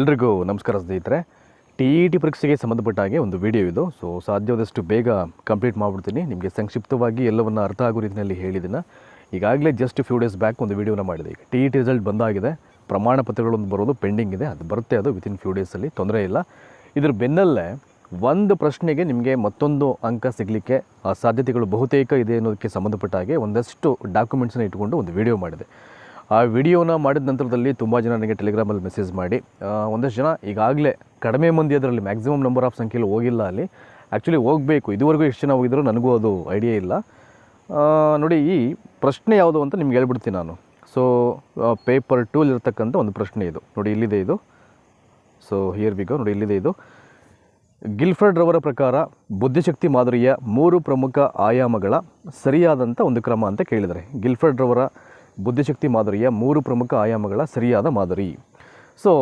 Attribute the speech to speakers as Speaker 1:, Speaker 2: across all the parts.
Speaker 1: ಎಲ್ರಿಗೂ ನಮಸ್ಕಾರ ಸ್ನೇಹಿತರೆ. ಟಿ ಇ ಟಿ ಪರೀಕ್ಷೆಗೆ ಸಂಬಂಧಪಟ್ಟ ಹಾಗೆ ಒಂದು ವಿಡಿಯೋ ಇದು. ಸೊ ಸಾಧ್ಯವಾದಷ್ಟು ಬೇಗ ಕಂಪ್ಲೀಟ್ ಮಾಡಿಬಿಡ್ತೀನಿ. ನಿಮಗೆ ಸಂಕ್ಷಿಪ್ತವಾಗಿ ಎಲ್ಲವನ್ನು ಅರ್ಥ ಆಗೋ ರೀತಿಯಲ್ಲಿ ಹೇಳಿದ್ದೀನಿ ಈಗಾಗಲೇ ಜಸ್ಟ್ ಫ್ಯೂ ಡೇಸ್ ಬ್ಯಾಕ್ ಒಂದು ವಿಡಿಯೋನ ಮಾಡಿದೆ. ಈಗ ಟಿ ಇ ಟಿ ರಿಸಲ್ಟ್ ಬಂದಾಗಿದೆ. ಪ್ರಮಾಣ ಪತ್ರಗಳೊಂದು ಬರೋದು ಪೆಂಡಿಂಗ್ ಇದೆ. ಅದು ಬರುತ್ತೆ ಅದು ವಿತಿನ್ ಫ್ಯೂ ಡೇಸಲ್ಲಿ ತೊಂದರೆ ಇಲ್ಲ. ಇದ್ರ ಬೆನ್ನಲ್ಲೇ ಒಂದು ಪ್ರಶ್ನೆಗೆ ನಿಮಗೆ ಮತ್ತೊಂದು ಅಂಕ ಸಿಗಲಿಕ್ಕೆ ಸಾಧ್ಯತೆಗಳು ಬಹುತೇಕ ಇದೆ ಅನ್ನೋದಕ್ಕೆ ಸಂಬಂಧಪಟ್ಟ ಹಾಗೆ ಒಂದಷ್ಟು ಡಾಕ್ಯುಮೆಂಟ್ಸನ್ನ ಇಟ್ಕೊಂಡು ಒಂದು ವಿಡಿಯೋ ಮಾಡಿದೆ. ಆ ವಿಡಿಯೋನ ಮಾಡಿದ ನಂತರದಲ್ಲಿ ತುಂಬ ಜನ ನನಗೆ ಟೆಲಿಗ್ರಾಮಲ್ಲಿ ಮೆಸೇಜ್ ಮಾಡಿ ಒಂದಷ್ಟು ಜನ ಈಗಾಗಲೇ ಕಡಿಮೆ ಮಂದಿ ಅದರಲ್ಲಿ ಮ್ಯಾಕ್ಸಿಮಮ್ ನಂಬರ್ ಆಫ್ ಸಂಖ್ಯೆಯಲ್ಲಿ ಹೋಗಿಲ್ಲ ಅಲ್ಲಿ. ಆ್ಯಕ್ಚುಲಿ ಹೋಗಬೇಕು, ಇದುವರೆಗೂ ಎಷ್ಟು ಜನ ಹೋಗಿದ್ರು ನನಗೂ ಅದು ಐಡಿಯಾ ಇಲ್ಲ. ನೋಡಿ ಈ ಪ್ರಶ್ನೆ ಯಾವುದು ಅಂತ ನಿಮ್ಗೆ ಹೇಳ್ಬಿಡ್ತೀನಿ ನಾನು. ಸೊ ಪೇಪರ್ ಟೂಲ್ ಇರತಕ್ಕಂಥ ಒಂದು ಪ್ರಶ್ನೆ ಇದು. ನೋಡಿ ಇಲ್ಲಿದೆ ಇದು. ಸೊ ಹಿಯರ್ ಬಿಗೋ ನೋಡಿ ಇಲ್ಲಿದೆ ಇದು. ಗಿಲ್ಫರ್ಡ್ ರವರ ಪ್ರಕಾರ ಬುದ್ಧಿಶಕ್ತಿ ಮಾದರಿಯ ಮೂರು ಪ್ರಮುಖ ಆಯಾಮಗಳ ಸರಿಯಾದಂಥ ಒಂದು ಕ್ರಮ ಅಂತ ಕೇಳಿದರೆ, ಗಿಲ್ಫರ್ಡ್ ರವರ ಬುದ್ಧಿಶಕ್ತಿ ಮಾದರಿಯ ಮೂರು ಪ್ರಮುಖ ಆಯಾಮಗಳ ಸರಿಯಾದ ಮಾದರಿ. ಸೊ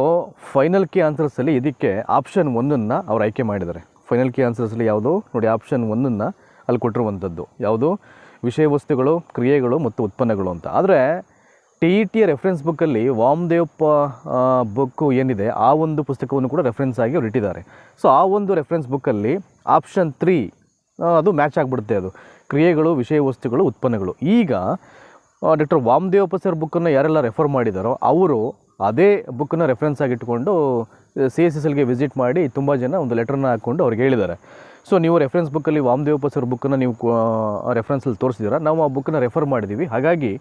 Speaker 1: ಫೈನಲ್ ಕೀ ಆನ್ಸರ್ಸಲ್ಲಿ ಇದಕ್ಕೆ ಆಪ್ಷನ್ ಒಂದನ್ನು ಅವ್ರು ಆಯ್ಕೆ ಮಾಡಿದ್ದಾರೆ. ಫೈನಲ್ ಕೀ ಆನ್ಸರ್ಸಲ್ಲಿ ಯಾವುದು? ನೋಡಿ ಆಪ್ಷನ್ ಒಂದನ್ನು ಅಲ್ಲಿ ಕೊಟ್ಟಿರುವಂಥದ್ದು. ಯಾವುದು? ವಿಷಯ ವಸ್ತುಗಳು, ಕ್ರಿಯೆಗಳು ಮತ್ತು ಉತ್ಪನ್ನಗಳು ಅಂತ. ಆದರೆ ಟಿ ಇ ಟಿಯ ರೆಫರೆನ್ಸ್ ಬುಕ್ಕಲ್ಲಿ ವಾಮದೇವಪ್ಪ ಬುಕ್ಕು ಏನಿದೆ, ಆ ಒಂದು ಪುಸ್ತಕವನ್ನು ಕೂಡ ರೆಫರೆನ್ಸ್ ಆಗಿ ಅವ್ರು ಇಟ್ಟಿದ್ದಾರೆ. ಸೊ ಆ ಒಂದು ರೆಫರೆನ್ಸ್ ಬುಕ್ಕಲ್ಲಿ ಆಪ್ಷನ್ ತ್ರೀ ಅದು ಮ್ಯಾಚ್ ಆಗಿಬಿಡುತ್ತೆ ಅದು. ಕ್ರಿಯೆಗಳು, ವಿಷಯ ವಸ್ತುಗಳು, ಉತ್ಪನ್ನಗಳು. ಈಗ ಡಾಕ್ಟರ್ ವಾಮದೇವ ಪಸರ್ ಬುಕ್ಕನ್ನು ಯಾರೆಲ್ಲ ರೆಫರ್ ಮಾಡಿದಾರೋ ಅವರು ಅದೇ ಬುಕ್ಕನ್ನು ರೆಫರೆನ್ಸ್ ಆಗಿಟ್ಕೊಂಡು ಸಿ ಎಸ್ ಎಸ್ ಎಲ್ಗೆ ವಿಸಿಟ್ ಮಾಡಿ ತುಂಬ ಜನ ಒಂದು ಲೆಟ್ರನ್ನ ಹಾಕ್ಕೊಂಡು ಅವ್ರಿಗೆ ಹೇಳಿದ್ದಾರೆ. ಸೊ ನೀವು ರೆಫರೆನ್ಸ್ ಬುಕ್ಕಲ್ಲಿ ವಾಮದೇವಪ್ಪ ಸರ್ ಬುಕ್ಕನ್ನು ನೀವು ರೆಫರೆನ್ಸಲ್ಲಿ ತೋರಿಸಿದ್ದೀರಾ? ನಾವು ಆ ಬುಕ್ಕನ್ನು ರೆಫರ್ ಮಾಡಿದ್ದೀವಿ. ಹಾಗಾಗಿ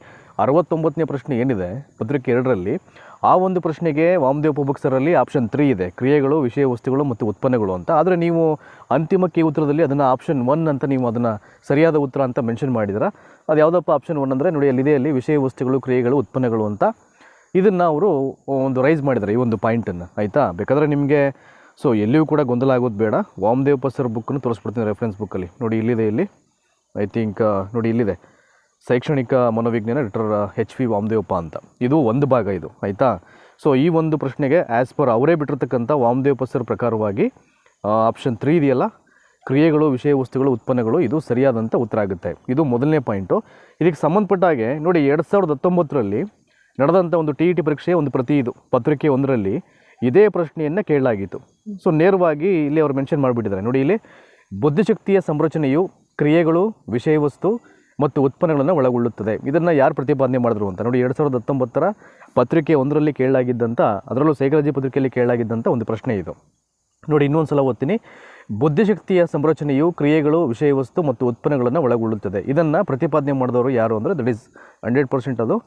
Speaker 1: ಅರವತ್ತೊಂಬತ್ತನೇ ಪ್ರಶ್ನೆ ಏನಿದೆ? ಪತ್ರಿಕೆ ಎರಡರಲ್ಲಿ ಆ ಒಂದು ಪ್ರಶ್ನೆಗೆ ವಾಮದೇವ್ ಸರಲ್ಲಿ ಆಪ್ಷನ್ ತ್ರೀ ಇದೆ. ಕ್ರಿಯೆಗಳು, ವಿಷಯ ವಸ್ತುಗಳು ಮತ್ತು ಉತ್ಪನ್ನಗಳು ಅಂತ. ಆದರೆ ನೀವು ಅಂತಿಮಕ್ಕೆ ಉತ್ತರದಲ್ಲಿ ಅದನ್ನು ಆಪ್ಷನ್ ಒನ್ ಅಂತ ನೀವು ಅದನ್ನು ಸರಿಯಾದ ಉತ್ತರ ಅಂತ ಮೆನ್ಷನ್ ಮಾಡಿದ್ರೆ ಅದು ಯಾವುದಪ್ಪ ಆಪ್ಷನ್ ಒನ್ ಅಂದರೆ ನೋಡಿ, ಅಲ್ಲಿದೆ, ಅಲ್ಲಿ ವಿಷಯ ವಸ್ತುಗಳು, ಕ್ರಿಯೆಗಳು, ಉತ್ಪನ್ನಗಳು ಅಂತ. ಇದನ್ನು ಅವರು ಒಂದು ರೈಸ್ ಮಾಡಿದ್ದಾರೆ ಈ ಒಂದು ಪಾಯಿಂಟನ್ನು ಆಯಿತಾ? ಬೇಕಾದರೆ ನಿಮಗೆ, ಸೊ ಎಲ್ಲಿಯೂ ಕೂಡ ಗೊಂದಲ ಆಗೋದು ಬೇಡ. ವಾಮದೇವ್ ಪಸರ್ ಬುಕ್ಕನ್ನು ತೋರಿಸ್ಬಿಡ್ತೀನಿ ರೆಫರೆನ್ಸ್ ಬುಕ್ಕಲ್ಲಿ ನೋಡಿ, ಇಲ್ಲಿದೆ ಇಲ್ಲಿ. ಐ ಥಿಂಕ್ ನೋಡಿ, ಇಲ್ಲಿದೆ. ಶೈಕ್ಷಣಿಕ ಮನೋವಿಜ್ಞಾನ ಡಾಕ್ಟರ್ ಎಚ್ ವಿ ವಾಮದೇವಪ್ಪ ಅಂತ. ಇದು ಒಂದು ಭಾಗ ಇದು, ಆಯಿತಾ? ಸೊ ಈ ಒಂದು ಪ್ರಶ್ನೆಗೆ ಆ್ಯಸ್ ಪರ್ ಅವರೇ ಬಿಟ್ಟಿರ್ತಕ್ಕಂಥ ವಾಮದೇವಪ್ಪ ಸರ್ ಪ್ರಕಾರವಾಗಿ ಆಪ್ಷನ್ ತ್ರೀ ಇದೆಯಲ್ಲ? ಕ್ರಿಯೆಗಳು, ವಿಷಯ ವಸ್ತುಗಳು, ಉತ್ಪನ್ನಗಳು, ಇದು ಸರಿಯಾದಂಥ ಉತ್ತರ ಆಗುತ್ತೆ. ಇದು ಮೊದಲನೇ ಪಾಯಿಂಟು ಇದಕ್ಕೆ ಸಂಬಂಧಪಟ್ಟ ಹಾಗೆ, ನೋಡಿ, ಎರಡು ಸಾವಿರದ ಹತ್ತೊಂಬತ್ತರಲ್ಲಿ ನಡೆದಂಥ ಒಂದು ಟಿ ಇ ಟಿ ಪರೀಕ್ಷೆ ಒಂದು ಪ್ರತಿ ಇದು, ಪತ್ರಿಕೆ ಒಂದರಲ್ಲಿ ಇದೇ ಪ್ರಶ್ನೆಯನ್ನು ಕೇಳಲಾಗಿತ್ತು. ಸೊ ನೇರವಾಗಿ ಇಲ್ಲಿ ಅವರು ಮೆನ್ಷನ್ ಮಾಡಿಬಿಟ್ಟಿದ್ದಾರೆ. ನೋಡಿ, ಇಲ್ಲಿ ಬುದ್ಧಿಶಕ್ತಿಯ ಸಂರಚನೆಯು ಕ್ರಿಯೆಗಳು, ವಿಷಯ ವಸ್ತು ಮತ್ತು ಉತ್ಪನ್ನಗಳನ್ನು ಒಳಗೊಳ್ಳುತ್ತದೆ. ಇದನ್ನು ಯಾರು ಪ್ರತಿಪಾದನೆ ಮಾಡಿದ್ರು ಅಂತ? ನೋಡಿ, ಎರಡು ಸಾವಿರದ ಹತ್ತೊಂಬತ್ತರ ಪತ್ರಿಕೆ ಒಂದರಲ್ಲಿ ಕೇಳಲಾಗಿದ್ದಂಥ ಅದರಲ್ಲೂ ಸೈಕಾಲಜಿ ಪತ್ರಿಕೆಯಲ್ಲಿ ಕೇಳಲಾಗಿದ್ದಂಥ ಒಂದು ಪ್ರಶ್ನೆ ಇದು. ನೋಡಿ ಇನ್ನೊಂದು ಸಲ ಓದ್ತೀನಿ. ಬುದ್ಧಿಶಕ್ತಿಯ ಸಂರಚನೆಯು ಕ್ರಿಯೆಗಳು ವಿಷಯ ವಸ್ತು ಮತ್ತು ಉತ್ಪನ್ನಗಳನ್ನು ಒಳಗೊಳ್ಳುತ್ತದೆ. ಇದನ್ನು ಪ್ರತಿಪಾದನೆ ಮಾಡಿದವರು ಯಾರು ಅಂದರೆ ದಟ್ ಈಸ್ ಹಂಡ್ರೆಡ್ ಪರ್ಸೆಂಟ್ ಅದು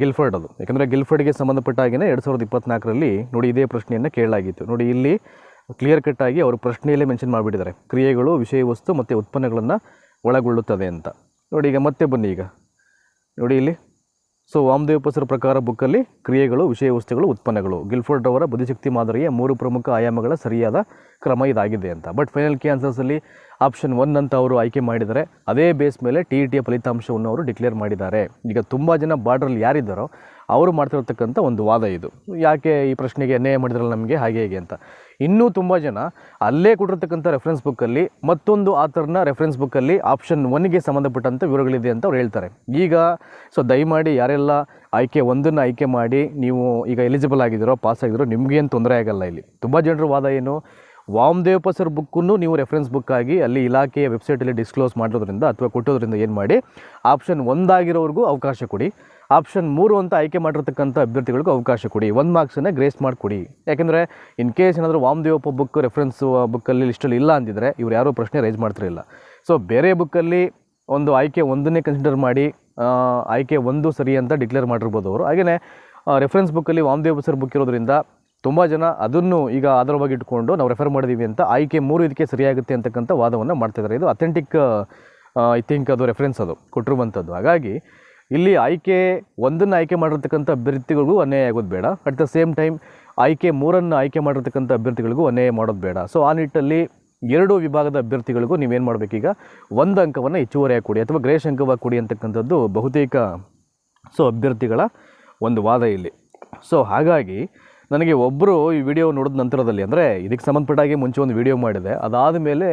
Speaker 1: ಗಿಲ್ಫರ್ಡ್ ಅದು. ಯಾಕಂದರೆ ಗಿಲ್ಫರ್ಡ್ಗೆ ಸಂಬಂಧಪಟ್ಟ ಎರಡು ಸಾವಿರದ ಇಪ್ಪತ್ನಾಲ್ಕರಲ್ಲಿ ನೋಡಿ ಇದೇ ಪ್ರಶ್ನೆಯನ್ನು ಕೇಳಲಾಗಿತ್ತು. ನೋಡಿ, ಇಲ್ಲಿ ಕ್ಲಿಯರ್ ಕಟ್ ಆಗಿ ಅವರು ಪ್ರಶ್ನೆಯಲ್ಲೇ ಮೆನ್ಷನ್ ಮಾಡಿಬಿಟ್ಟಿದ್ದಾರೆ. ಕ್ರಿಯೆಗಳು ವಿಷಯ ವಸ್ತು ಮತ್ತು ಉತ್ಪನ್ನಗಳನ್ನು ಒಳಗೊಳ್ಳುತ್ತದೆ ಅಂತ. ನೋಡಿ, ಈಗ ಮತ್ತೆ ಬನ್ನಿ ಈಗ. ನೋಡಿ ಇಲ್ಲಿ. ಸೊ ವಾಮದೇವ ಪಸರ ಪ್ರಕಾರ ಬುಕ್ಕಲ್ಲಿ ಕ್ರಿಯೆಗಳು, ವಿಷಯ ವಸ್ತುಗಳು, ಉತ್ಪನ್ನಗಳು. ಗಿಲ್ಫೋರ್ಡ್ ಅವರ ಬುದ್ಧಿಶಕ್ತಿ ಮಾದರಿಯ ಮೂರು ಪ್ರಮುಖ ಆಯಾಮಗಳ ಸರಿಯಾದ ಕ್ರಮ ಇದಾಗಿದೆ ಅಂತ. ಬಟ್ ಫೈನಲ್ ಕಿ ಆನ್ಸರ್ಸಲ್ಲಿ ಆಪ್ಷನ್ ಒನ್ ಅಂತ ಅವರು ಆಯ್ಕೆ ಮಾಡಿದರೆ ಅದೇ ಬೇಸ್ ಮೇಲೆ ಟಿ ಇ ಟಿಯ ಫಲಿತಾಂಶವನ್ನು ಅವರು ಡಿಕ್ಲೇರ್ ಮಾಡಿದ್ದಾರೆ. ಈಗ ತುಂಬ ಜನ ಬಾರ್ಡ್ರಲ್ಲಿ ಯಾರಿದ್ದಾರೋ ಅವರು ಮಾಡ್ತಿರ್ತಕ್ಕಂಥ ಒಂದು ವಾದ ಇದು. ಯಾಕೆ ಈ ಪ್ರಶ್ನೆಗೆ ಅನ್ಯಾಯ ಮಾಡಿದ್ರಲ್ಲ ನಮಗೆ? ಹಾಗೆ ಹೇಗೆ ಅಂತ. ಇನ್ನೂ ತುಂಬ ಜನ ಅಲ್ಲೇ ಕೊಟ್ಟಿರ್ತಕ್ಕಂಥ ರೆಫರೆನ್ಸ್ ಬುಕ್ಕಲ್ಲಿ ಮತ್ತೊಂದು ಆತರನ ರೆಫರೆನ್ಸ್ ಬುಕ್ಕಲ್ಲಿ ಆಪ್ಷನ್ ಒನ್ಗೆ ಸಂಬಂಧಪಟ್ಟಂಥ ವಿವರಗಳಿದೆ ಅಂತ ಅವ್ರು ಹೇಳ್ತಾರೆ. ಈಗ ಸೊ ದಯಮಾಡಿ ಯಾರೆಲ್ಲ ಆಯ್ಕೆ ಒಂದನ್ನು ಆಯ್ಕೆ ಮಾಡಿ ನೀವು ಈಗ ಎಲಿಜಿಬಲ್ ಆಗಿದ್ದೀರೋ ಪಾಸ್ ಆಗಿದ್ದೀರೋ, ನಿಮಗೇನು ತೊಂದರೆ ಆಗಲ್ಲ ಇಲ್ಲಿ. ತುಂಬ ಜನರ ವಾದ ಏನು? ವಾಮದೇವಪ್ಪ ಸರ್ ಬುಕ್ಕನ್ನು ನೀವು ರೆಫರೆನ್ಸ್ ಬುಕ್ ಆಗಿ ಅಲ್ಲಿ ಇಲಾಖೆಯ ವೆಬ್ಸೈಟಲ್ಲಿ ಡಿಸ್ಕ್ಲೋಸ್ ಮಾಡೋದ್ರಿಂದ ಅಥವಾ ಕೊಟ್ಟೋದ್ರಿಂದ ಏನು ಮಾಡಿ ಆಪ್ಷನ್ ಒಂದಾಗಿರೋರಿಗೂ ಅವಕಾಶ ಕೊಡಿ. ಆಪ್ಷನ್ ಮೂರು ಅಂತ ಆಯ್ಕೆ ಮಾಡಿರ್ತಕ್ಕಂಥ ಅಭ್ಯರ್ಥಿಗಳಿಗೂ ಅವಕಾಶ ಕೊಡಿ. ಒಂದು ಮಾರ್ಕ್ಸನ್ನು ಗ್ರೇಸ್ ಮಾಡಿಕೊಡಿ ಯಾಕೆಂದರೆ ಇನ್ ಕೇಸ್ ಏನಾದರೂ ವಾಮದೇವಪ್ಪ ಬುಕ್ ರೆಫರೆನ್ಸ್ ಬುಕ್ಕಲ್ಲಿ ಲಿಸ್ಟಲ್ಲಿ ಇಲ್ಲ ಅಂದಿದ್ರೆ ಇವ್ರು ಯಾರೂ ಪ್ರಶ್ನೆ ರೈಸ್ ಮಾಡ್ತಿರಲಿಲ್ಲ ಸೊ ಬೇರೆ ಬುಕ್ಕಲ್ಲಿ ಒಂದು ಆಯ್ಕೆ ಒಂದನ್ನೇ ಕನ್ಸಿಡರ್ ಮಾಡಿ ಆಯ್ಕೆ ಒಂದು ಸರಿ ಅಂತ ಡಿಕ್ಲೇರ್ ಮಾಡಿರ್ಬೋದು ಅವರು. ಹಾಗೆಯೇ ರೆಫರೆನ್ಸ್ ಬುಕ್ಕಲ್ಲಿ ವಾಮದೇವ ಸರ್ ಬುಕ್ ಇರೋದ್ರಿಂದ ತುಂಬ ಜನ ಅದನ್ನು ಈಗ ಆಧಾರವಾಗಿ ಇಟ್ಕೊಂಡು ನಾವು ರೆಫರ್ ಮಾಡಿದ್ದೀವಿ ಅಂತ ಆಯ್ಕೆ ಮೂರು ಇದಕ್ಕೆ ಸರಿಯಾಗುತ್ತೆ ಅಂತಕ್ಕಂಥ ವಾದವನ್ನು ಮಾಡ್ತಿದ್ದಾರೆ ಇದು ಅಥೆಂಟಿಕ್ ಐ ಥಿಂಕ್ ಅದು ರೆಫರೆನ್ಸ್ ಅದು, ಕೊಟ್ಟಿರುವಂಥದ್ದು. ಹಾಗಾಗಿ ಇಲ್ಲಿ ಆಯ್ಕೆ ಒಂದನ್ನು ಆಯ್ಕೆ ಮಾಡಿರ್ತಕ್ಕಂಥ ಅಭ್ಯರ್ಥಿಗಳಿಗೂ ಅನ್ಯಾಯ ಆಗೋದು ಬೇಡ. ಅಟ್ ದ ಸೇಮ್ ಟೈಮ್ ಆಯ್ಕೆ ಮೂರನ್ನು ಆಯ್ಕೆ ಮಾಡಿರ್ತಕ್ಕಂಥ ಅಭ್ಯರ್ಥಿಗಳಿಗೂ ಅನ್ಯಾಯ ಮಾಡೋದು ಬೇಡ. ಸೊ ಆ ನಿಟ್ಟಲ್ಲಿ ಎರಡು ವಿಭಾಗದ ಅಭ್ಯರ್ಥಿಗಳಿಗೂ ನೀವೇನು ಮಾಡಬೇಕೀಗ? ಒಂದು ಅಂಕವನ್ನು ಹೆಚ್ಚುವರಿಯಾಗಿ ಕೊಡಿ ಅಥವಾ ಗ್ರೇಷ್ ಅಂಕವಾಗಿ ಕೊಡಿ ಅಂತಕ್ಕಂಥದ್ದು ಬಹುತೇಕ ಸೊ ಅಭ್ಯರ್ಥಿಗಳ ಒಂದು ವಾದ ಇಲ್ಲಿ. ಸೊ ಹಾಗಾಗಿ ನನಗೆ ಒಬ್ಬರು ಈ ವಿಡಿಯೋ ನೋಡಿದ ನಂತರದಲ್ಲಿ, ಅಂದರೆ ಇದಕ್ಕೆ ಸಂಬಂಧಪಟ್ಟಾಗೆ ಮುಂಚೆ ಒಂದು ವಿಡಿಯೋ ಮಾಡಿದೆ. ಅದಾದ ಮೇಲೆ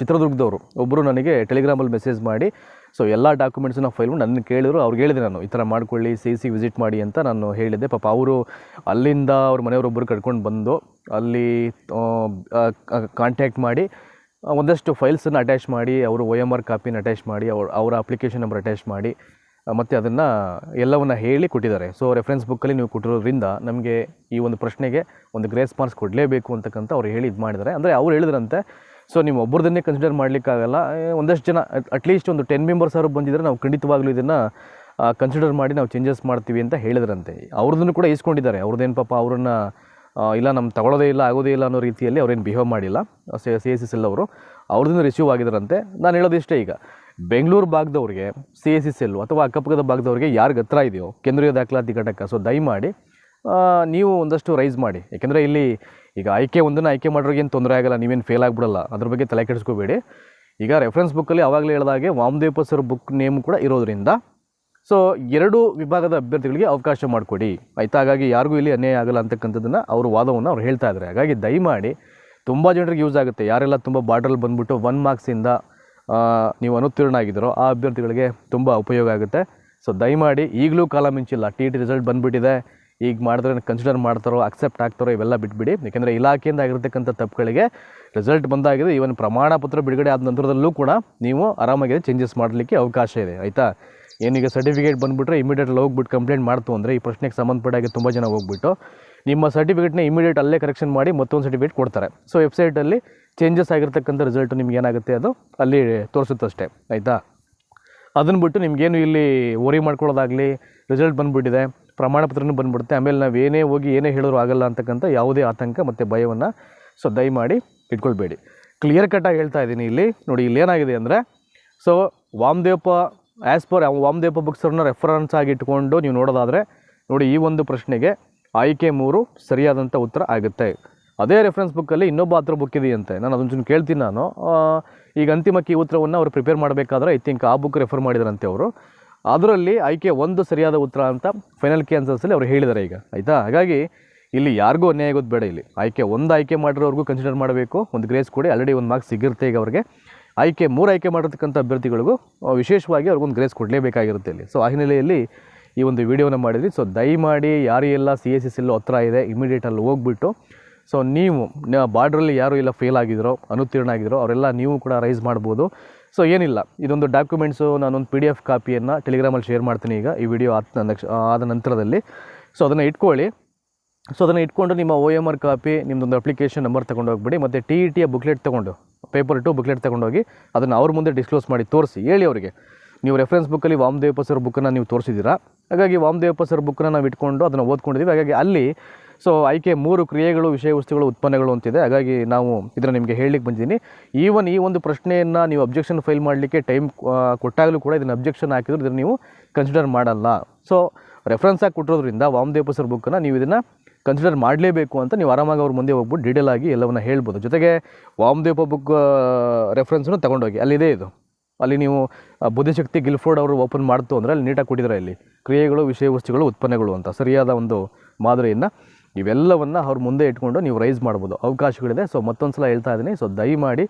Speaker 1: ಚಿತ್ರದುರ್ಗದವರು ಒಬ್ಬರು ನನಗೆ ಟೆಲಿಗ್ರಾಮಲ್ಲಿ ಮೆಸೇಜ್ ಮಾಡಿ ಸೊ ಎಲ್ಲ ಡಾಕ್ಯುಮೆಂಟ್ಸನ್ನ ಫೈಲ್ ಮಾಡಿ ನನ್ನ ಕೇಳಿದ್ರು, ಅವ್ರಿಗೆ ಹೇಳಿದೆ ನಾನು, ಈ ಥರ ಮಾಡ್ಕೊಳ್ಳಿ, ಸಿ ಸಿ ವಿಸಿಟ್ ಮಾಡಿ ಅಂತ ನಾನು ಹೇಳಿದ್ದೆ ಪಾಪ ಅವರು ಅಲ್ಲಿಂದ ಅವ್ರ ಮನೆಯವರೊಬ್ಬರು ಕರ್ಕೊಂಡು ಬಂದು ಅಲ್ಲಿ ಕಾಂಟ್ಯಾಕ್ಟ್ ಮಾಡಿ ಒಂದಷ್ಟು ಫೈಲ್ಸನ್ನು ಅಟ್ಯಾಚ್ ಮಾಡಿ, ಅವರು ಒ ಎಂ ಆರ್ ಕಾಪಿನ ಅಟ್ಯಾಚ್ ಮಾಡಿ, ಅವ್ರ, ಅವರ ಅಪ್ಲಿಕೇಶನ್ ನಂಬರ್ ಅಟ್ಯಾಚ್ ಮಾಡಿ ಮತ್ತು ಅದನ್ನು ಎಲ್ಲವನ್ನು ಹೇಳಿ ಕೊಟ್ಟಿದ್ದಾರೆ ಸೊ ರೆಫರೆನ್ಸ್ ಬುಕ್ಕಲ್ಲಿ ನೀವು ಕೊಟ್ಟಿರೋದ್ರಿಂದ ನಮಗೆ ಈ ಒಂದು ಪ್ರಶ್ನೆಗೆ ಒಂದು ಗ್ರೇಸ್ ಮಾರ್ಕ್ಸ್ ಕೊಡಲೇಬೇಕು ಅಂತಕ್ಕಂಥ ಅವ್ರು ಹೇಳಿ ಇದು ಮಾಡಿದ್ದಾರೆ ಅಂದರೆ ಅವ್ರು ಹೇಳಿದ್ರಂತೆ ಸೊ ನೀವು ಒಬ್ಬರದನ್ನೇ ಕನ್ಸಿಡರ್ ಮಾಡಲಿಕ್ಕಾಗಲ್ಲ ಒಂದಷ್ಟು ಜನ ಅಟ್ಲೀಸ್ಟ್ ಒಂದು ಟೆನ್ ಮೆಂಬರ್ಸ್ ಅವರು ಬಂದಿದ್ದರೆ ನಾವು ಖಂಡಿತವಾಗ್ಲೂ ಇದನ್ನು ಕನ್ಸಿಡರ್ ಮಾಡಿ ನಾವು ಚೇಂಜಸ್ ಮಾಡ್ತೀವಿ ಅಂತ ಹೇಳಿದ್ರಂತೆ ಅವ್ರದ್ದನ್ನು ಕೂಡ ಇಸ್ಕೊಂಡಿದ್ದಾರೆ ಅವ್ರದ್ದೇನು ಪಾಪ ಅವ್ರನ್ನ ಇಲ್ಲ ನಮ್ಮ ತಗೊಳ್ಳೋದೇ ಇಲ್ಲ ಆಗೋದೇ ಇಲ್ಲ ಅನ್ನೋ ರೀತಿಯಲ್ಲಿ ಅವ್ರೇನು ಬಿಹೇವ್ ಮಾಡಿಲ್ಲ ಸಿ ಎಸ್ ಎಸ್ ಎಲ್ ಅವರು ಅವ್ರದ್ದು ರಿಸೀವ್ ಆಗಿದ್ದಾರಂತೆ ನಾನು ಹೇಳೋದಿಷ್ಟೇ ಈಗ ಬೆಂಗಳೂರು ಭಾಗದವ್ರಿಗೆ ಸಿ ಎಸ್ ಸಿ ಎಲ್ ಅಥವಾ ಅಕ್ಕಪಕ್ಕದ ಭಾಗದವ್ರಿಗೆ ಯಾರಿಗೆ ಹತ್ರ ಇದೆಯೋ ಕೇಂದ್ರೀಯ ದಾಖಲಾತಿ ಘಟಕ, ಸೊ ದಯಮಾಡಿ ನೀವು ಒಂದಷ್ಟು ರೈಸ್ ಮಾಡಿ. ಯಾಕೆಂದರೆ ಇಲ್ಲಿ ಈಗ ಆಯ್ಕೆ ಒಂದನ್ನು ಆಯ್ಕೆ ಮಾಡೋರಿಗೆ ಏನು ತೊಂದರೆ ಆಗಲ್ಲ, ನೀವೇನು ಫೇಲ್ ಆಗಿಬಿಡಲ್ಲ, ಅದ್ರ ಬಗ್ಗೆ ತಲೆ ಕೆಡಿಸ್ಕೋಬೇಡಿ. ಈಗ ರೆಫರೆನ್ಸ್ ಬುಕ್ಕಲ್ಲಿ ಆವಾಗಲೇ ಹೇಳಿದಾಗೆ ವಾಮದೇವ ಸರ್ ಬುಕ್ ನೇಮ್ ಕೂಡ ಇರೋದ್ರಿಂದ, ಸೊ ಎರಡು ವಿಭಾಗದ ಅಭ್ಯರ್ಥಿಗಳಿಗೆ ಅವಕಾಶ ಮಾಡಿಕೊಡಿ. ಆಯ್ತಾ, ಹಾಗಾಗಿ ಯಾರಿಗೂ ಇಲ್ಲಿ ಅನ್ಯಾಯ ಆಗಲ್ಲ ಅಂತಕ್ಕಂಥದ್ದನ್ನು ಅವ್ರ ವಾದವನ್ನು ಅವ್ರು ಹೇಳ್ತಾ ಇದ್ದಾರೆ ಹಾಗಾಗಿ ದಯಮಾಡಿ, ತುಂಬ ಜನರಿಗೆ ಯೂಸ್ ಆಗುತ್ತೆ. ಯಾರೆಲ್ಲ ತುಂಬ ಬಾರ್ಡ್ರಲ್ಲಿ ಬಂದುಬಿಟ್ಟು ಒನ್ ಮಾರ್ಕ್ಸಿಂದ ನೀವು ಅನುತ್ತೀರ್ಣ ಆಗಿದ್ದರೋ ಆ ಅಭ್ಯರ್ಥಿಗಳಿಗೆ ತುಂಬ ಉಪಯೋಗ ಆಗುತ್ತೆ. ಸೊ ದಯಮಾಡಿ ಈಗಲೂ ಕಾಲ ಮಿಂಚಿಲ್ಲ. ಟಿ ಟಿ ರಿಸಲ್ಟ್ ಬಂದುಬಿಟ್ಟಿದೆ. ಈಗ ಮಾಡಿದ್ರೆ ಕನ್ಸಿಡರ್ ಮಾಡ್ತಾರೋ ಅಕ್ಸೆಪ್ಟ್ ಆಗ್ತಾರೋ, ಇವೆಲ್ಲ ಬಿಟ್ಬಿಡಿ. ಯಾಕೆಂದರೆ ಇಲಾಖೆಯಿಂದ ಆಗಿರ್ತಕ್ಕಂಥ ತಪ್ಪುಗಳಿಗೆ ರಿಸಲ್ಟ್ ಬಂದಾಗಿದೆ. ಈವನ್ ಪ್ರಮಾಣ ಪತ್ರ ಬಿಡುಗಡೆ ಆದ ನಂತರದಲ್ಲೂ ಕೂಡ ನೀವು ಆರಾಮಾಗಿ ಚೇಂಜಸ್ ಮಾಡಲಿಕ್ಕೆ ಅವಕಾಶ ಇದೆ. ಆಯಿತಾ? ಏನೀಗ ಸರ್ಟಿಫಿಕೇಟ್ ಬಂದುಬಿಟ್ರೆ ಇಮಿಡಿಯೇಟ್ಲಿ ಹೋಗ್ಬಿಟ್ಟು ಕಂಪ್ಲೇಂಟ್ ಮಾಡ್ತು ಅಂದರೆ ಈ ಪ್ರಶ್ನೆಗೆ ಸಂಬಂಧಪಟ್ಟಾಗೆ ತುಂಬ ಜನ ಹೋಗ್ಬಿಟ್ಟು ನಿಮ್ಮ ಸರ್ಟಿಫಿಕೇಟ್ನ ಇಮಿಡಿಯೇಟ್ ಅಲ್ಲೇ ಕರೆಕ್ಷನ್ ಮಾಡಿ ಮತ್ತೊಂದು ಸರ್ಟಿಫಿಕೇಟ್ ಕೊಡ್ತಾರೆ. ಸೊ ವೆಬ್ಸೈಟಲ್ಲಿ ಚೇಂಜಸ್ ಆಗಿರ್ತಕ್ಕಂಥ ರಿಸಲ್ಟ್ ನಿಮ್ಗೆ ಏನಾಗುತ್ತೆ ಅದು ಅಲ್ಲಿ ತೋರಿಸುತ್ತಷ್ಟೇ ಆಯಿತಾ? ಅದನ್ನು ಬಿಟ್ಟು ನಿಮಗೇನು ಇಲ್ಲಿ ಓರಿ ಮಾಡ್ಕೊಳ್ಳೋದಾಗಲಿ ರಿಸಲ್ಟ್ ಬಂದುಬಿಟ್ಟಿದೆ ಪ್ರಮಾಣ ಪತ್ರನೂ ಬಂದುಬಿಡುತ್ತೆ, ಆಮೇಲೆ ನಾವು ಏನೇ ಹೋಗಿ ಏನೇ ಹೇಳಿದ್ರು ಆಗಲ್ಲ ಅಂತಕ್ಕಂಥ ಯಾವುದೇ ಆತಂಕ ಮತ್ತು ಭಯವನ್ನು ಸೊ, ದಯಮಾಡಿ ಇಟ್ಕೊಳ್ಬೇಡಿ. ಕ್ಲಿಯರ್ ಕಟ್ಟಾಗಿ ಹೇಳ್ತಾ ಇದ್ದೀನಿ ಇಲ್ಲಿ. ನೋಡಿ, ಇಲ್ಲಿ ಏನಾಗಿದೆ ಅಂದರೆ so Vamadevappa as per Vamadevappa ಬುಕ್ಸರ್ನ reference ಆಗಿ ಇಟ್ಕೊಂಡು ನೀವು ನೋಡೋದಾದರೆ, ನೋಡಿ, ಈ ಒಂದು ಪ್ರಶ್ನೆಗೆ ಆಯ್ಕೆ ಮೂರು ಸರಿಯಾದಂಥ ಉತ್ತರ ಆಗುತ್ತೆ. ಅದೇ ರೆಫರೆನ್ಸ್ ಬುಕ್ಕಲ್ಲಿ ಇನ್ನೊಬ್ಬ ಹತ್ರ ಬುಕ್ ಇದೆಯಂತೆ. ನಾನು ಅದೊಂದು ಚೂರು ಕೇಳ್ತೀನಿ ನಾನು. ಈಗ ಅಂತಿಮಕ್ಕೆ ಈ ಉತ್ತರವನ್ನು ಅವರು ಪ್ರಿಪೇರ್ ಮಾಡಬೇಕಾದ್ರೆ ಐ ಥಿಂಕ್ ಆ ಬುಕ್ ರೆಫರ್ ಮಾಡಿದಾರಂತೆ ಅವರು. ಅದರಲ್ಲಿ ಆಯ್ಕೆ ಒಂದು ಸರಿಯಾದ ಉತ್ತರ ಅಂತ ಫೈನಲ್ ಕೆ ಆನ್ಸರ್ಸಲ್ಲಿ ಅವರು ಹೇಳಿದ್ದಾರೆ ಈಗ. ಆಯಿತಾ? ಹಾಗಾಗಿ ಇಲ್ಲಿ ಯಾರಿಗೂ ಅನ್ಯಾಯ ಆಗೋದು ಬೇಡ ಇಲ್ಲಿ. ಆಯ್ಕೆ ಒಂದು ಆಯ್ಕೆ ಮಾಡಿರೋರ್ಗೂ ಕನ್ಸಿಡರ್ ಮಾಡಬೇಕು. ಒಂದು ಗ್ರೇಸ್ ಕೊಡಿ. ಆಲ್ರೆಡಿ ಒಂದು ಮಾರ್ಕ್ಸ್ ಸಿಗಿರುತ್ತೆ ಈಗ ಅವ್ರಿಗೆ. ಆಯ್ಕೆ ಮೂರು ಆಯ್ಕೆ ಮಾಡಿರ್ತಕ್ಕಂಥ ಅಭ್ಯರ್ಥಿಗಳಿಗೂ ವಿಶೇಷವಾಗಿ ಅವ್ರಿಗೊಂದು ಗ್ರೇಸ್ ಕೊಡಲೇಬೇಕಾಗಿರುತ್ತೆ ಇಲ್ಲಿ. ಸೊ ಆ ಹಿನ್ನೆಲೆಯಲ್ಲಿ ಈ ಒಂದು ವಿಡಿಯೋನ ಮಾಡಿದ್ವಿ ಸೊ ದಯಮಾಡಿ ಯಾರಿಗೆಲ್ಲ ಸಿ ಎಸ್ ಎಸ್ ಎಲ್ಲೋ ಹತ್ರ ಇದೆ ಇಮಿಡಿಯೇಟಲ್ಲಿ ಹೋಗ್ಬಿಟ್ಟು. ಸೊ ನೀವು ಬಾರ್ಡ್ರಲ್ಲಿ ಯಾರು ಇಲ್ಲ ಫೇಲ್ ಆಗಿದ್ರೋ, ಅನುತ್ತೀರ್ಣ ಆಗಿದ್ರೋ, ಅವರೆಲ್ಲ ನೀವು ಕೂಡ ರೈಸ್ ಮಾಡ್ಬೋದು. ಸೊ ಏನಿಲ್ಲ, ಇದೊಂದು ಡಾಕ್ಯುಮೆಂಟ್ಸು ನಾನೊಂದು ಪಿ ಡಿ ಎಫ್ ಕಾಪಿಯನ್ನು ಟೆಲಿಗ್ರಾಮಲ್ಲಿ ಶೇರ್ ಮಾಡ್ತೀನಿ ಈಗ, ಈ ವಿಡಿಯೋ ಆದ ಆದ ನಂತರದಲ್ಲಿ. ಸೊ ಅದನ್ನು ಇಟ್ಕೊಳ್ಳಿ. ಸೊ ಅದನ್ನು ಇಟ್ಕೊಂಡು ನಿಮ್ಮ ಓ ಎಂ ಆರ್ ಕಾಪಿ ನಿಮ್ಮದೊಂದು ಅಪ್ಲಿಕೇಶನ್ ನಂಬರ್ ತೊಗೊಂಡು ಹೋಗ್ಬಿಡಿ, ಮತ್ತು ಟಿ ಇ ಟಿಯ ಬುಕ್ಲೆಟ್ ತೊಗೊಂಡು ಪೇಪರ್ ಟು ಬುಕ್ಲೆಟ್ ತೊಗೊಂಡೋಗಿ, ಅದನ್ನು ಅವ್ರ ಮುಂದೆ ಡಿಸ್ಕ್ಲೋಸ್ ಮಾಡಿ ತೋರಿಸಿ, ಹೇಳಿ ಅವರಿಗೆ. ನೀವು ರೆಫರೆನ್ಸ್ ಬುಕ್ಕಲ್ಲಿ ವಾಮದೇವಪ್ಪ ಸರ್ ಬುಕ್ಕನ್ನು ನೀವು ತೋರಿಸಿದ್ದೀರಾ? ಹಾಗಾಗಿ ವಾಮದೇವಪ್ಪ ಸರ್ ಬುಕ್ಕನ್ನು ನಾವು ಇಟ್ಕೊಂಡು ಅದನ್ನು ಓದ್ಕೊಂಡಿದ್ದೀವಿ. ಹಾಗಾಗಿ ಅಲ್ಲಿ ಸೊ ಆಯ್ಕೆ ಮೂರು ಕ್ರಿಯೆಗಳು, ವಿಷಯ ವಸ್ತುಗಳು, ಉತ್ಪನ್ನಗಳು ಅಂತಿದೆ. ಹಾಗಾಗಿ ನಾವು ಇದನ್ನು ನಿಮಗೆ ಹೇಳಲಿಕ್ಕೆ ಬಂದಿದ್ದೀನಿ. ಈವನ್ ಈ ಒಂದು ಪ್ರಶ್ನೆಯನ್ನು ನೀವು ಅಬ್ಜೆಕ್ಷನ್ ಫೈಲ್ ಮಾಡಲಿಕ್ಕೆ ಟೈಮ್ ಕೊಟ್ಟಾಗಲೂ ಕೂಡ ಇದನ್ನು ಅಬ್ಜೆಕ್ಷನ್ ಹಾಕಿದ್ರು ಇದನ್ನು ನೀವು ಕನ್ಸಿಡರ್ ಮಾಡಲ್ಲ. ಸೊ ರೆಫರೆನ್ಸ್ ಆಗಿ ಕೊಟ್ಟಿರೋದ್ರಿಂದ ವಾಮದೇವಪ್ಪ ಸರ್ ಬುಕ್ಕನ್ನು ನೀವು ಇದನ್ನು ಕನ್ಸಿಡರ್ ಮಾಡಲೇಬೇಕು ಅಂತ ನೀವು ಆರಾಮಾಗಿ ಅವ್ರ ಮುಂದೆ ಹೋಗ್ಬಿಟ್ಟು ಡೀಟೇಲ್ ಆಗಿ ಎಲ್ಲವನ್ನ ಹೇಳ್ಬೋದು. ಜೊತೆಗೆ ವಾಮದೇವಪ್ಪ ಬುಕ್ ರೆಫರೆನ್ಸನ್ನು ತಗೊಂಡೋಗಿ. ಅಲ್ಲಿದೆ ಇದು. ಅಲ್ಲಿ ನೀವು ಬುದ್ಧಿಶಕ್ತಿ ಗಿಲ್ಫೋರ್ಡ್ ಅವರು ಓಪನ್ ಮಾಡ್ತು ಅಂದರೆ ಅಲ್ಲಿ ನೀಟಾಗಿ ಕೊಟ್ಟಿದ್ದಾರೆ ಇಲ್ಲಿ. ಕ್ರಿಯೆಗಳು, ವಿಷಯ ವಸ್ತುಗಳು, ಉತ್ಪನ್ನಗಳು ಅಂತ ಸರಿಯಾದ ಒಂದು ಮಾದರಿಯನ್ನು ಇವೆಲ್ಲವನ್ನು ಅವ್ರ ಮುಂದೆ ಇಟ್ಕೊಂಡು ನೀವು ರೈಸ್ ಮಾಡ್ಬೋದು. ಅವಕಾಶಗಳಿದೆ. ಸೊ ಮತ್ತೊಂದು ಸಲ ಹೇಳ್ತಾ ಇದ್ದೀನಿ. ಸೊ ದಯಮಾಡಿ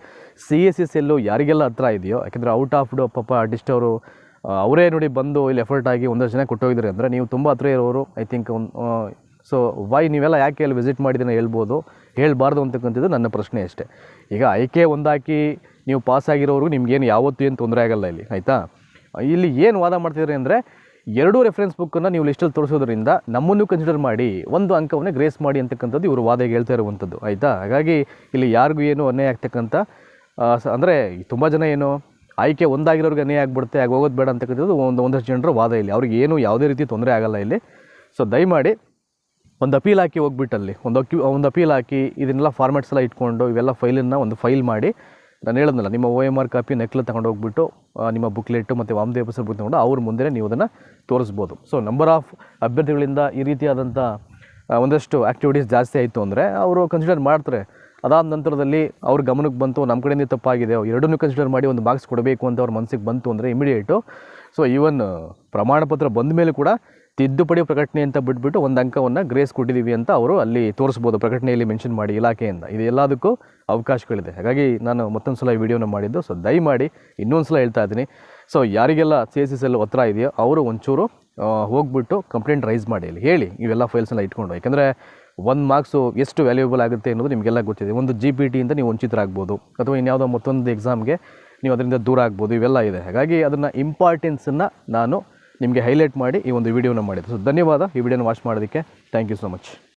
Speaker 1: ಸಿ ಎಸ್ ಎಸ್ ಎಲ್ಲು ಯಾರಿಗೆಲ್ಲ ಹತ್ರ ಇದೆಯೋ, ಯಾಕೆಂದರೆ ಔಟ್ ಆಫ್ ಪಾಪ ಆರ್ಟಿಸ್ಟ್ ಅವರು ಅವರೇ ನೋಡಿ ಬಂದು ಇಲ್ಲಿ ಎಫರ್ಟ್ ಆಗಿ ಒಂದಷ್ಟು ಜನ ಕೊಟ್ಟೋಗಿದ್ದಾರೆ ಅಂದರೆ ನೀವು ತುಂಬ ಹತ್ರ ಇರೋರು ಐ ಥಿಂಕ್ ಒಂದು ಸೊ ವೈ ನೀವೆಲ್ಲ ಯಾಕೆ ಅಲ್ಲಿ ವಿಸಿಟ್ ಮಾಡಿದ್ದೀನ ಹೇಳ್ಬೋದು. ಹೇಳಬಾರ್ದು ಅಂತಕ್ಕಂಥದ್ದು ನನ್ನ ಪ್ರಶ್ನೆ ಅಷ್ಟೇ. ಈಗ ಆಯ್ಕೆ ಒಂದಾಕಿ ನೀವು ಪಾಸ್ ಆಗಿರೋರು ನಿಮ್ಗೇನು ಯಾವತ್ತೂ ಏನು ತೊಂದರೆ ಆಗಲ್ಲ ಇಲ್ಲಿ, ಆಯಿತಾ? ಇಲ್ಲಿ ಏನು ವಾದ ಮಾಡ್ತಿದ್ದಾರೆ ಅಂದರೆ, ಎರಡೂ ರೆಫರೆನ್ಸ್ ಬುಕ್ಕನ್ನು ನೀವು ಲಿಸ್ಟಲ್ಲಿ ತೋರಿಸೋದ್ರಿಂದ ನಮ್ಮನ್ನು ಕನ್ಸಿಡರ್ ಮಾಡಿ, ಒಂದು ಅಂಕವನ್ನೇ ಗ್ರೇಸ್ ಮಾಡಿ ಅಂತಕ್ಕಂಥದ್ದು ಇವರು ವಾದ ಹೇಳ್ತಾ ಇರುವಂಥದ್ದು, ಆಯಿತಾ? ಹಾಗಾಗಿ ಇಲ್ಲಿ ಯಾರಿಗೂ ಏನು ಅನ್ಯಾಯ ಆಗ್ತಕ್ಕಂಥ ಅಂದರೆ ತುಂಬ ಜನ ಏನು ಆಯ್ಕೆ ಒಂದಾಗಿರೋರಿಗೆ ಅನ್ಯಾಯ ಆಗ್ಬಿಡುತ್ತೆ ಆಗ ಹೋಗೋದು ಬೇಡ ಅಂತಕ್ಕಂಥದ್ದು ಒಂದು, ಒಂದಷ್ಟು ಜನರು ವಾದ ಇಲ್ಲಿ. ಅವ್ರಿಗೆ ಏನು ಯಾವುದೇ ರೀತಿ ತೊಂದರೆ ಆಗಲ್ಲ ಇಲ್ಲಿ. ಸೊ ದಯಮಾಡಿ ಒಂದು ಅಪೀಲ್ ಹಾಕಿ ಹೋಗ್ಬಿಟ್ಟಲ್ಲಿ. ಒಂದು ಅಕ್ಕಿ ಒಂದು ಅಪೀಲ್ ಹಾಕಿ ಇದನ್ನೆಲ್ಲ ಫಾರ್ಮ್ಯಾಟ್ಸ್ ಎಲ್ಲ ಇಟ್ಕೊಂಡು ಇವೆಲ್ಲ ಫೈಲನ್ನು ಒಂದು ಫೈಲ್ ಮಾಡಿ, ನಾನು ಹೇಳಿದ್ನಲ್ಲ, ನಿಮ್ಮ ಓ ಎಂ ಆರ್ ಕಾಪಿ ನೆಕ್ಲ ತಗೊಂಡು ಹೋಗ್ಬಿಟ್ಟು ನಿಮ್ಮ ಬುಕ್ಲೆಟ್ಟು ಮತ್ತು ವಾಮದೇವ ಸರ್ ಬುಕ್ ತಗೊಂಡು ಅವ್ರ ಮುಂದೆ ನೀವು ಅದನ್ನು ತೋರಿಸ್ಬೋದು. ಸೊ ನಂಬರ್ ಆಫ್ ಅಭ್ಯರ್ಥಿಗಳಿಂದ ಈ ರೀತಿಯಾದಂಥ ಒಂದಷ್ಟು ಆ್ಯಕ್ಟಿವಿಟೀಸ್ ಜಾಸ್ತಿ ಆಯಿತು ಅಂದರೆ ಅವರು ಕನ್ಸಿಡರ್ ಮಾಡ್ತಾರೆ. ಅದಾದ ನಂತರದಲ್ಲಿ ಅವ್ರ ಗಮನಕ್ಕೆ ಬಂತು ನಮ್ಮ ಕಡೆಯಿಂದ ತಪ್ಪಾಗಿದೆ, ಎರಡನ್ನೂ ಕನ್ಸಿಡರ್ ಮಾಡಿ ಒಂದು ಮಾರ್ಕ್ಸ್ ಕೊಡಬೇಕು ಅಂತ ಅವ್ರ ಮನಸ್ಸಿಗೆ ಬಂತು ಅಂದರೆ ಇಮಿಡಿಯೇಟು ಸೊ ಈವನ್ ಪ್ರಮಾಣ ಪತ್ರ ಬಂದ ಮೇಲೆ ಕೂಡ ತಿದ್ದುಪಡಿ ಪ್ರಕಟಣೆ ಅಂತ ಬಿಟ್ಬಿಟ್ಟು ಒಂದು ಅಂಕವನ್ನು ಗ್ರೇಸ್ ಕೊಟ್ಟಿದ್ದೀವಿ ಅಂತ ಅವರು ಅಲ್ಲಿ ತೋರಿಸ್ಬೋದು ಪ್ರಕಟಣೆಯಲ್ಲಿ ಮೆನ್ಷನ್ ಮಾಡಿ ಇಲಾಖೆಯಿಂದ. ಇದು ಎಲ್ಲದಕ್ಕೂ ಅವಕಾಶಗಳಿದೆ. ಹಾಗಾಗಿ ನಾನು ಮತ್ತೊಂದು ಸಲ ಈ ವಿಡಿಯೋನ ಮಾಡಿದ್ದು ಸೊ ದಯಮಾಡಿ ಇನ್ನೊಂದು ಸಲ ಹೇಳ್ತಾ ಇದ್ದೀನಿ. ಸೊ ಯಾರಿಗೆಲ್ಲ ಸಿ ಎಸ್ ಎಸ್ ಎಲ್ ಒತ್ತಡ ಇದೆಯೋ ಅವರು ಒಂಚೂರು ಹೋಗ್ಬಿಟ್ಟು ಕಂಪ್ಲೇಂಟ್ ರೈಸ್ ಮಾಡಿ ಇಲ್ಲಿ ಹೇಳಿ ಇವೆಲ್ಲ ಫೈಲ್ಸ್ನೆಲ್ಲ ಇಟ್ಕೊಂಡು. ಯಾಕಂದರೆ ಒಂದು ಮಾರ್ಕ್ಸು ಎಷ್ಟು ವ್ಯಾಲ್ಯೂಬಲ್ ಆಗುತ್ತೆ ಅನ್ನೋದು ನಿಮಗೆಲ್ಲ ಗೊತ್ತಿದೆ. ಒಂದು ಜಿ ಪಿ ಟಿಯಿಂದ ನೀವು ವಂಚಿತರಾಗ್ಬೋದು, ಅಥವಾ ಇನ್ಯಾವುದೋ ಮತ್ತೊಂದು ಎಕ್ಸಾಮ್ಗೆ ನೀವು ಅದರಿಂದ ದೂರ ಆಗ್ಬೋದು, ಇವೆಲ್ಲ ಇದೆ. ಹಾಗಾಗಿ ಅದನ್ನು ಇಂಪಾರ್ಟೆನ್ಸನ್ನು ನಾನು ನಿಮಗೆ ಹೈಲೈಟ್ ಮಾಡಿ ಈ ಒಂದು ವಿಡಿಯೋನ ಮಾಡಿದ್ದು. ಸೊ ಧನ್ಯವಾದ. ಈ ವಿಡಿಯೋನ ವಾಚ್ ಮಾಡೋದಕ್ಕೆ ಥ್ಯಾಂಕ್ ಯು ಸೊ ಮಚ್